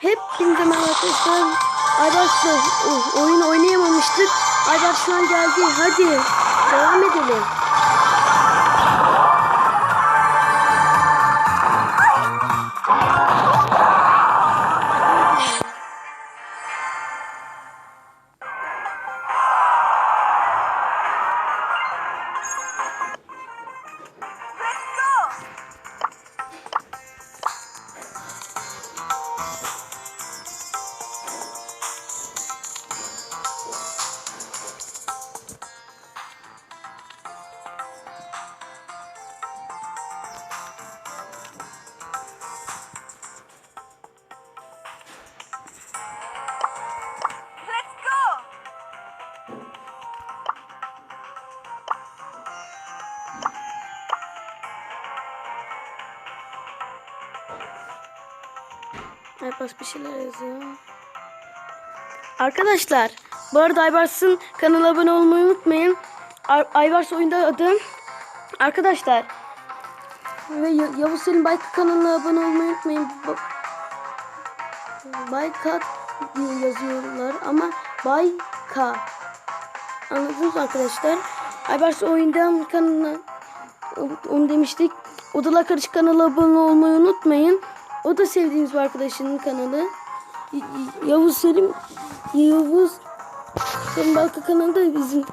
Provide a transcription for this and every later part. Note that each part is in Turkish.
Hepinize merhaba arkadaşlar. Aybars'la o- oyun oynayamamıştık. Aybars şu an geldi. Hadi devam edelim. Aybars bir şeyler yazıyor. Arkadaşlar bu arada Aybars'ın kanala abone olmayı unutmayın. Ay- Aybars oyunda adı. Arkadaşlar ve Ya- Yavuz Selim Baykat kanalına abone olmayı unutmayın. Ba- Baykat diye yazıyorlar ama Bayka. Anladınız arkadaşlar? Aybars oyunda kanalına onu demiştik. Odalar Karışık kanala abone olmayı unutmayın. O da sevdiğimiz bir arkadaşının kanalı. Yavuz Selim Yavuz Selim Balka kanalı da bizim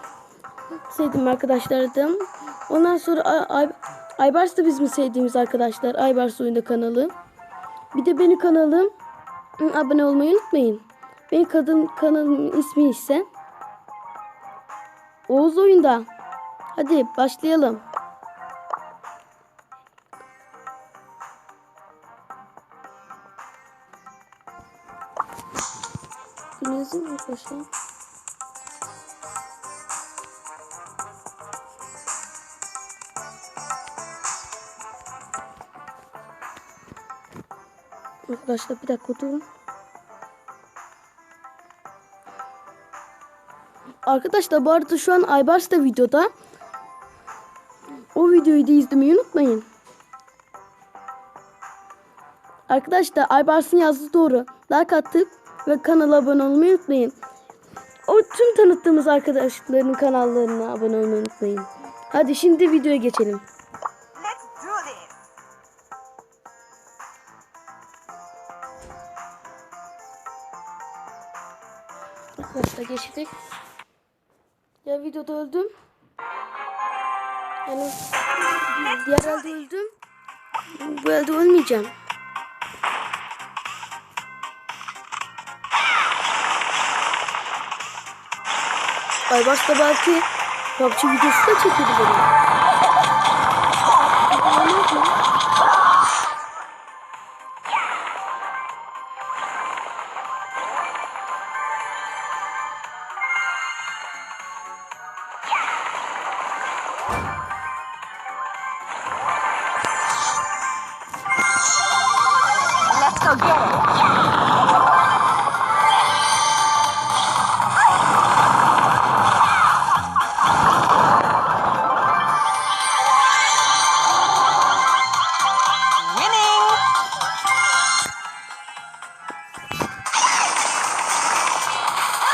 sevdiğim arkadaşlardan. Ondan sonra Ay, Ay, Aybars da bizim sevdiğimiz arkadaşlar. Aybars oyunda kanalı. Bir de benim kanalım. Abone olmayı unutmayın. Benim kadın kanalımın ismi ise Oğuz Oyunda. Hadi başlayalım. Gününüzü mü arkadaşlar? Arkadaşlar bir dakika durun. Arkadaşlar bu arada şu an Aybars da videoda. O videoyu da izlemeyi unutmayın. Arkadaşlar Aybars'ın yazdığı doğru. Like atıp ve kanala abone olmayı unutmayın. O tüm tanıttığımız arkadaşların kanallarına abone olmayı unutmayın. Hadi şimdi videoya geçelim. Arkadaşlar geçtik. Ya videoda öldüm. Yani diğer elde öldüm. Bu elde ölmeyeceğim. Aybars belki PUBG videosu da. Olmaz mı? Let's go get!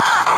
Ah!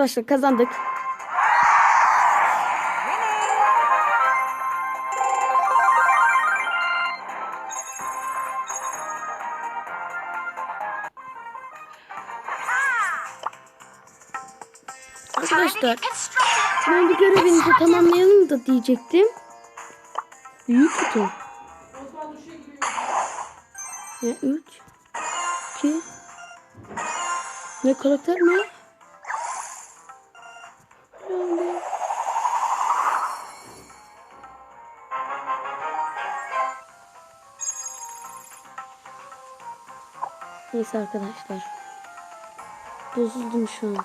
Arkadaşlar kazandık. Arkadaşlar ben bir görevinizi tamamlayalım da diyecektim. Büyük kutu. Ne 3 2 Ne karakter mi? Neyse arkadaşlar. Bozuldum şu an.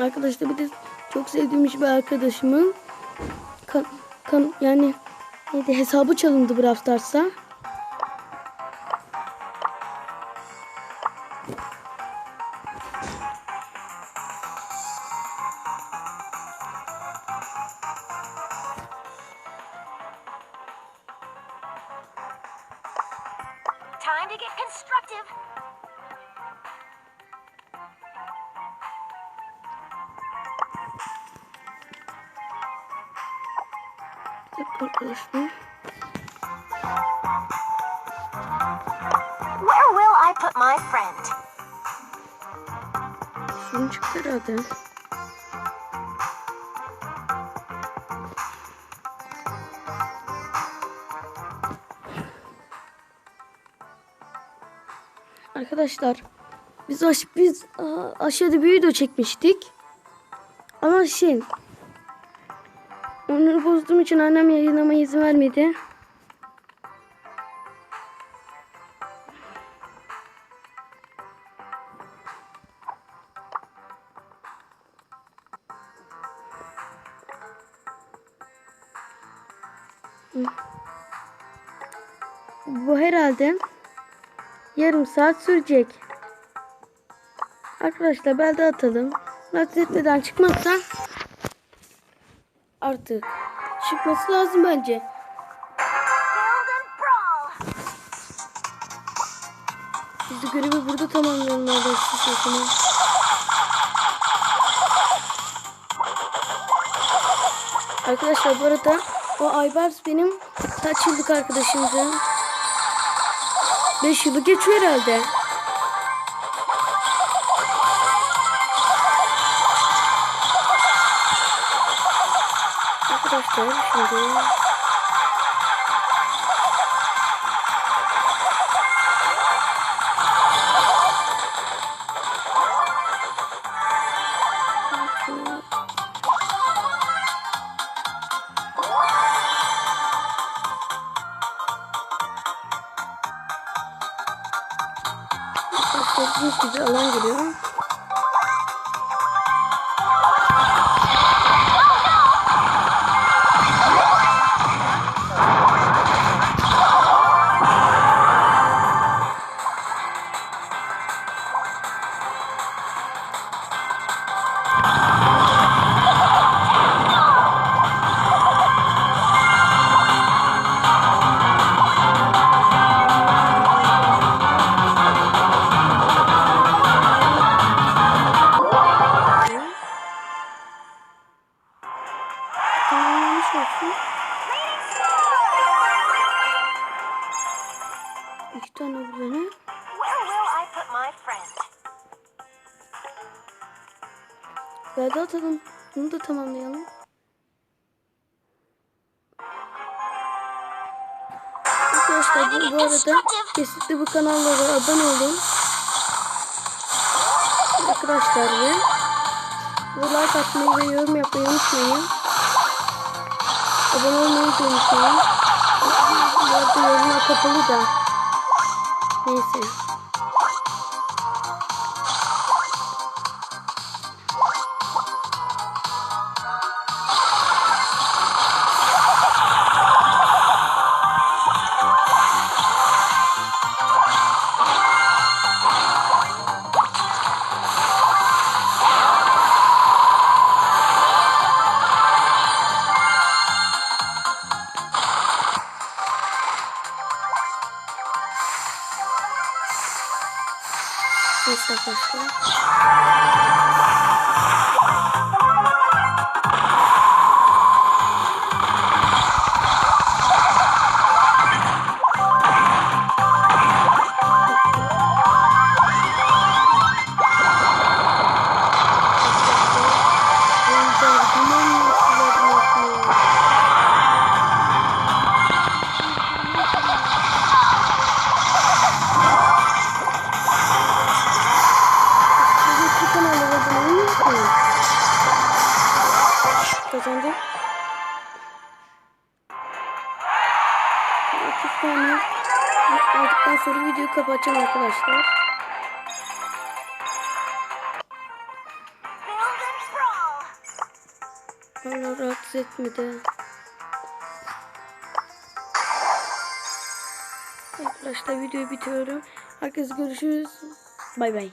Arkadaşlar bir de çok sevdiğim bir arkadaşımın kan, kan yani neydi hesabı çalındı Brawl Stars'a. Where will I put my friend? Sorun çıktı herhalde. Arkadaşlar biz aş biz aşağıda bir video çekmiştik. Ama şey bozduğum için annem yayınlama izin vermedi. Bu herhalde yarım saat sürecek. Arkadaşlar belde atalım. Radyateden çıkmazsa artık çıkması lazım bence. Biz de görevi burada tamamlayalım zaman. Arkadaşlar bu arada o Aybars benim kaç yıllık arkadaşımdı? 5 yılı geçiyor herhalde. Şimdi Verdi atalım. Bunu da tamamlayalım. Arkadaşlar bu, bu arada kesinlikle bu kanallara abone olun. Arkadaşlar ve ve like atmayı ve yorum yapmayı unutmayın. Abone olmayı da unutmayın. Bu arada yorumlar kapalı da. Neyse. Neyse arkadaşlar. 30 tane aldıktan sonra videoyu kapatacağım arkadaşlar. Allah rahatsız etmedi. Arkadaşlar videoyu bitiriyorum. Herkes görüşürüz. Bay bay.